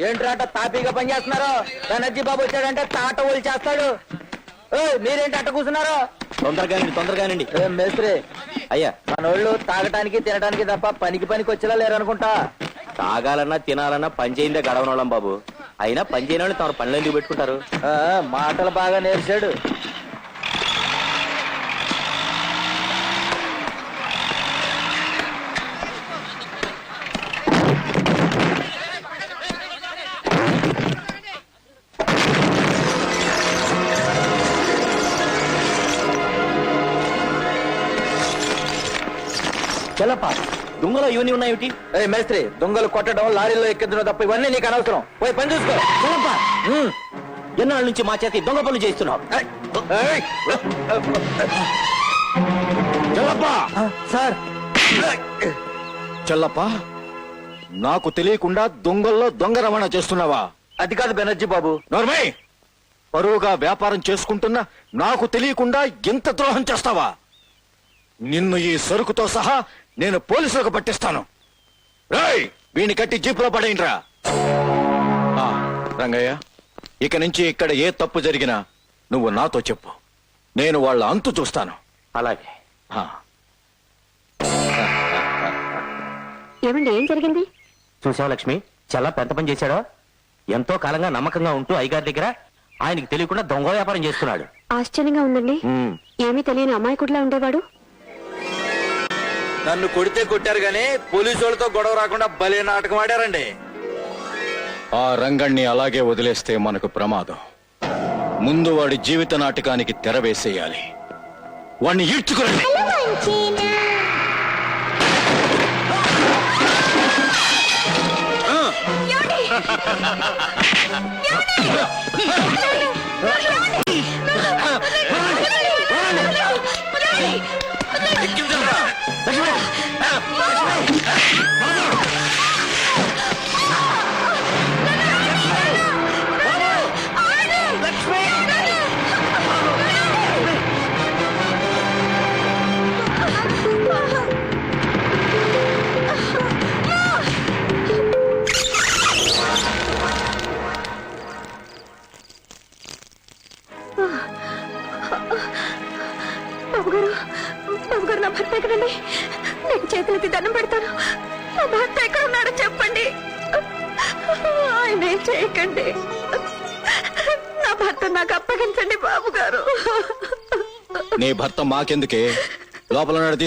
ఏంట్రాట తాపీగా పనిచేస్తున్నారు బెనర్జీ బాబు వచ్చాడంటే తాట ఓలు చేస్తాడు. మీరేంటి అట్ట కూర్చున్నారు? తొందరగానండి తొందరగానండి మేస్త్రి? అయ్యా. మనోళ్ళు తాగటానికి తినడానికి తప్ప పనికి పనికి వచ్చేలా లేరనుకుంటా. తాగాలన్నా తినాలన్నా పని చేయిందే గడవనోళ్ళం బాబు. అయినా పని చేయని తమ పనులు ఎందుకు పెట్టుకుంటారు? ఆ, మాటలు బాగా నేర్చాడు. చల్లప్ప దుంగలో ఇవన్నీ ఉన్నాయేమిటి? ఏ మేస్త్రి దొంగలు కొట్టడం లారీలో ఎక్కించడం తప్ప ఇవన్నీ నీకు అనవసరం. పోయి పని చూసుకో. చల్లప్ప. ఎన్నాళ్ళ నుంచి మా చేతి దొంగ పనులు చేస్తున్నావు. చెల్లప్ప సార్. చెల్లప్ప నాకు తెలియకుండా దొంగల్లో దొంగ రవాణా చేస్తున్నావా? అది కాదు బెనర్జీ బాబు. నోర్మై పరువుగా వ్యాపారం చేసుకుంటున్నా నాకు తెలియకుండా ఎంత ద్రోహం చేస్తావా? నిన్ను ఈ సరుకుతో సహా నేను పోలీసులకు పట్టిస్తాను. రేయ్ వీణి కట్టి జీపులో పడేయండిరా. ఆ, రంగయ్య ఇక నుంచి ఇక్కడ ఏ తప్పు జరిగినా నువ్వు నాతో చెప్పు. నేను వాళ్ళ అంతు చూస్తాను. అలాగే. ఆ. ఏమండి ఏం జరిగింది? చూసావా లక్ష్మి చాలా పెద్ద పని చేశాడో. ఎంతో కాలంగా నమ్మకంగా ఉంటూ అయ్యగారి దగ్గర ఆయనకి తెలియకుండా దొంగ వ్యాపారం చేస్తున్నాడు. ఆశ్చర్యంగా ఉందండి. ఉమ్. ఏమీ తెలియని అమాయకుడిలా ఉండేవాడు. నన్ను కొడితే కొట్టారు గానీ పోలీసు వాళ్ళతో గొడవ రాకుండా భలే నాటకం ఆడారండి. ఆ రంగణ్ణి అలాగే వదిలేస్తే మనకు ప్రమాదం. ముందు వాడి జీవిత నాటకానికి తెర వేసేయాలి. వాణ్ణి ఈడ్చుకురండి. Ah! నేను చేతులకి దండం పెడతాను. నా భర్త ఎక్కడ ఉన్నాడో చెప్పండి. ఆయన ఏం చేయకండి. నా భర్త నాకు అప్పగించండి బాబు గారు నీ భర్త మాకెందుకే? లోపల ఉన్నాడు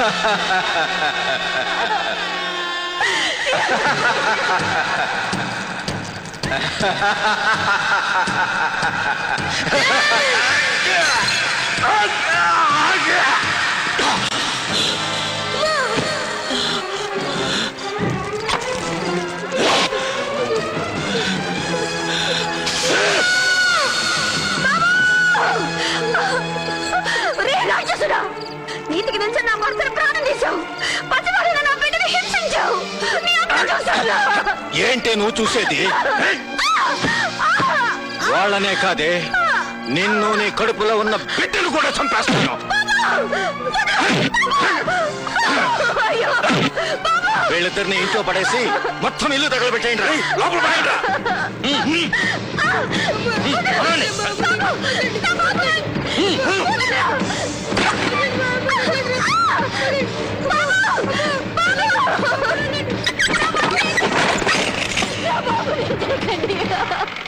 తీసుకెళ్ళు రే నీతికి మించిన నా భర్తను ప్రాణం తీశావు పసివాడిన నా బిడ్డని హింసించావు నీ అంతం చూశాను ఏంటి నువ్వు చూసేది వాళ్ళనే కాదే నిన్ను నీ కడుపులో ఉన్న బిడ్డను కూడా చంపేస్తాను వీళ్ళిద్దరిని ఇంట్లో పడేసి మొత్తం ఇల్లు తగలబెట్టేయండి. లోపల పడేయండి రా.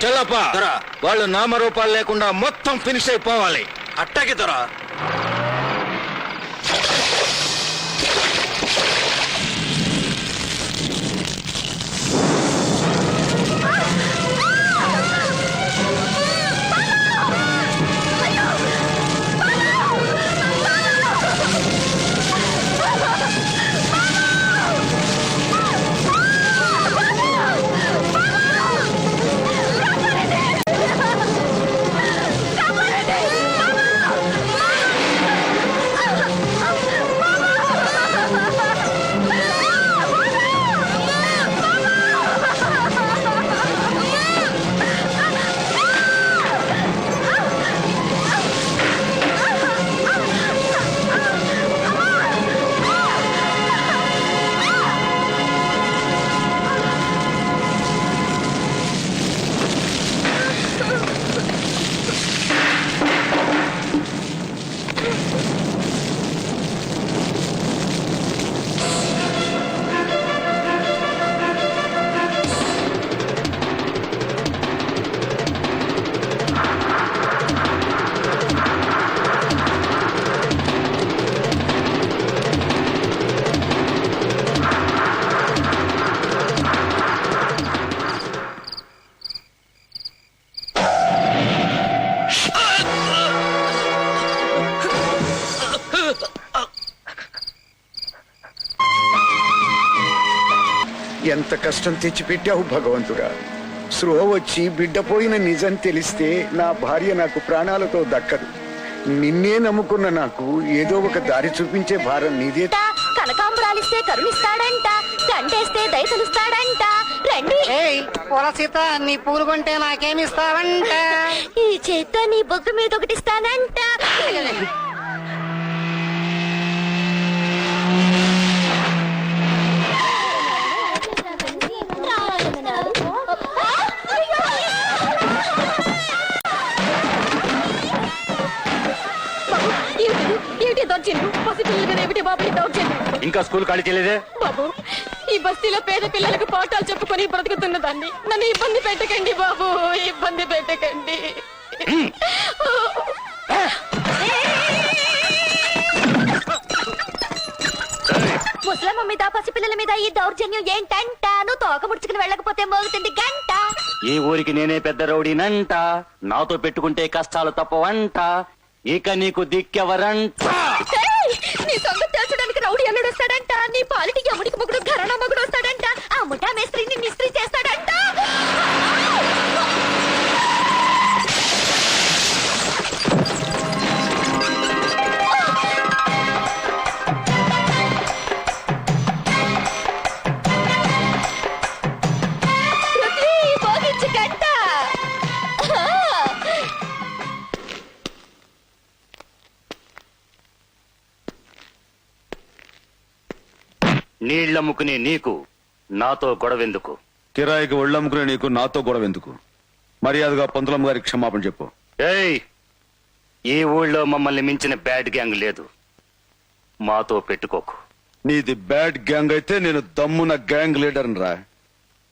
చెల్లప్ప వాళ్ళు నామరూపాలు లేకుండా మొత్తం ఫినిష్ అయిపోవాలి. అట్టాకి దొరా. ఎంత కష్టం తెచ్చిపెట్టావు భగవంతుడా? స్పృహ వచ్చి బిడ్డ పోయిన నిజం తెలిస్తే నా భార్య నాకు ప్రాణాలతో దక్కదు. నిన్నే నమ్ముకున్న నాకు ఏదో ఒక దారి చూపించే భారం నీదే. కనకాంబరాలిస్తే కరుణిస్తాడంట గంటేస్తే దయతలుస్తాడంట రండి. ఏయ్ పూల సీత నీ పూలు కొంటే నాకేమిస్తావంట ఈ చేత్తో నీ బొగ్గు మీద ఒకటిస్తానంట దౌర్జన్యం ఇంకా స్కూల్ ఖాళీ చేయలేదే బాబు ఈ బస్తీలో పేద పిల్లలకు పాఠాలు చెప్పుకొని బ్రతుకుతున్న దాన్ని నన్ను ఇబ్బంది పెట్టకండి బాబు ఇబ్బంది పెట్టకండి. ముసలమ్మ మీద పసిపిల్లల మీద ఈ దౌర్జన్యం ఏంటంట నువ్వు తోక ముడుచుకుని వెళ్ళకపోతే మోగుతుంది గంట. ఈ ఊరికి నేనే పెద్ద రౌడీనంట. నాతో పెట్టుకుంటే కష్టాలు తప్పవంట. ఇక నీకు దిక్కెవరంట ఏయ్! నీ సంగతి తెలుసడానికి రౌడీ అల్లుడు వస్తాడంట నీ పాలిటి ఎముడికి నీళ్ళమ్ముకునే నీకు నాతో గొడవెందుకు? కిరాయికి ఒళ్ళమ్ముకునే నీకు నాతో గొడవ ఎందుకు మర్యాదగా పంతులమ్మ గారికి క్షమాపణ చెప్పు. ఏయ్! ఈ ఊళ్ళో మమ్మల్ని మించిన బ్యాడ్ గ్యాంగ్ లేదు. మాతో పెట్టుకోకు. నీది బ్యాడ్ గ్యాంగ్ అయితే నేను దమ్మున గ్యాంగ్ లీడర్ రా.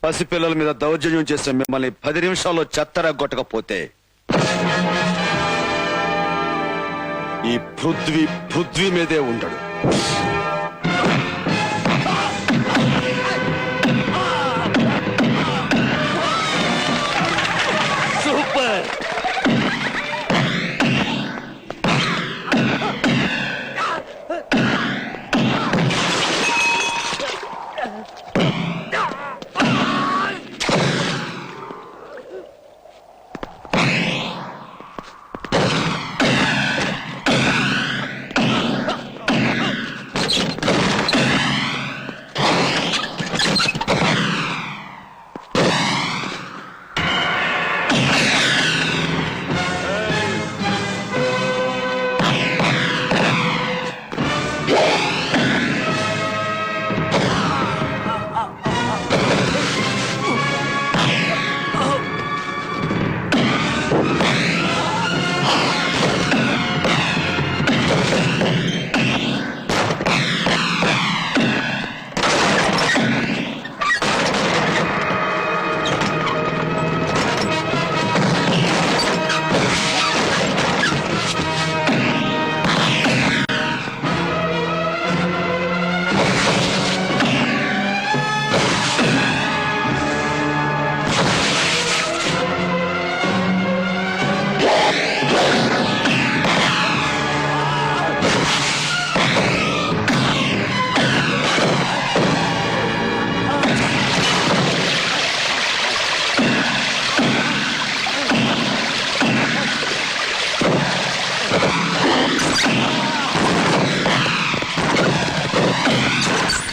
పసిపిల్లల మీద దౌర్జన్యం చేస్తే మిమ్మల్ని పది నిమిషాల్లో చెత్తరా కొట్టకపోతే ఈ పృథ్వీ పృథ్వీ మీదే ఉండడు. Thank you.